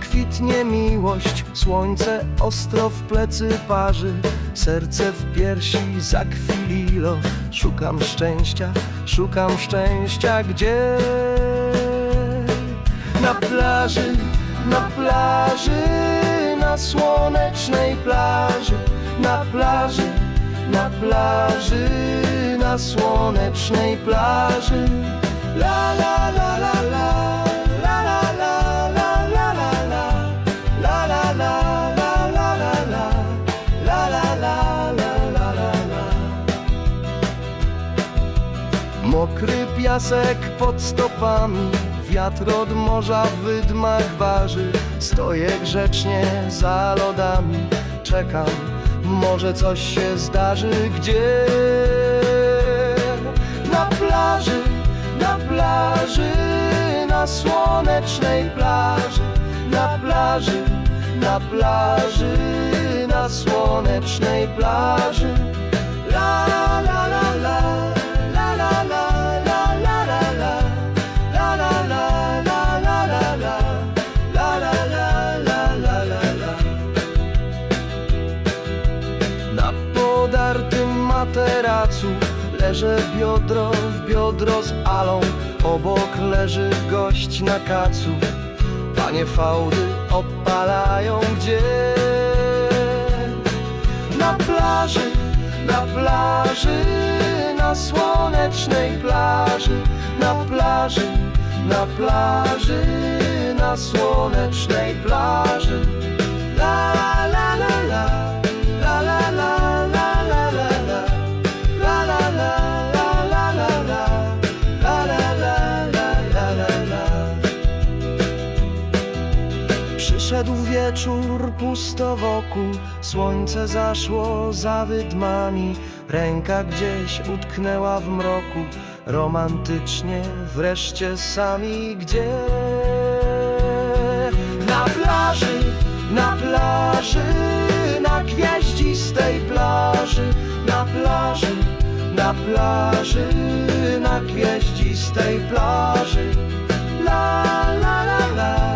kwitnie miłość, słońce ostro w plecy parzy, serce w piersi zakwililo. Szukam szczęścia, szukam szczęścia, gdzie? Na plaży, na plaży, na słonecznej plaży, na plaży, na plaży, na słonecznej plaży. La la la la la, Mokry piasek pod stopami, wiatr od morza w wydmach waży. Stoję grzecznie za lodami, czekam, może coś się zdarzy gdzie. Na plaży, na plaży, na słonecznej plaży, na plaży, na plaży, na słonecznej plaży. La materacu. Leży biodro w biodro z alą. Obok leży gość na kacu. Panie fałdy opalają gdzie? Na plaży, na plaży, na słonecznej plaży. Na plaży, na plaży, na słonecznej Przyszedł wieczór, pusto wokół Słońce zaszło za wydmami Ręka gdzieś utknęła w mroku Romantycznie wreszcie sami gdzie? Na plaży, na plaży Na gwiaździstej plaży Na plaży, na plaży Na gwiaździstej plaży La la la la La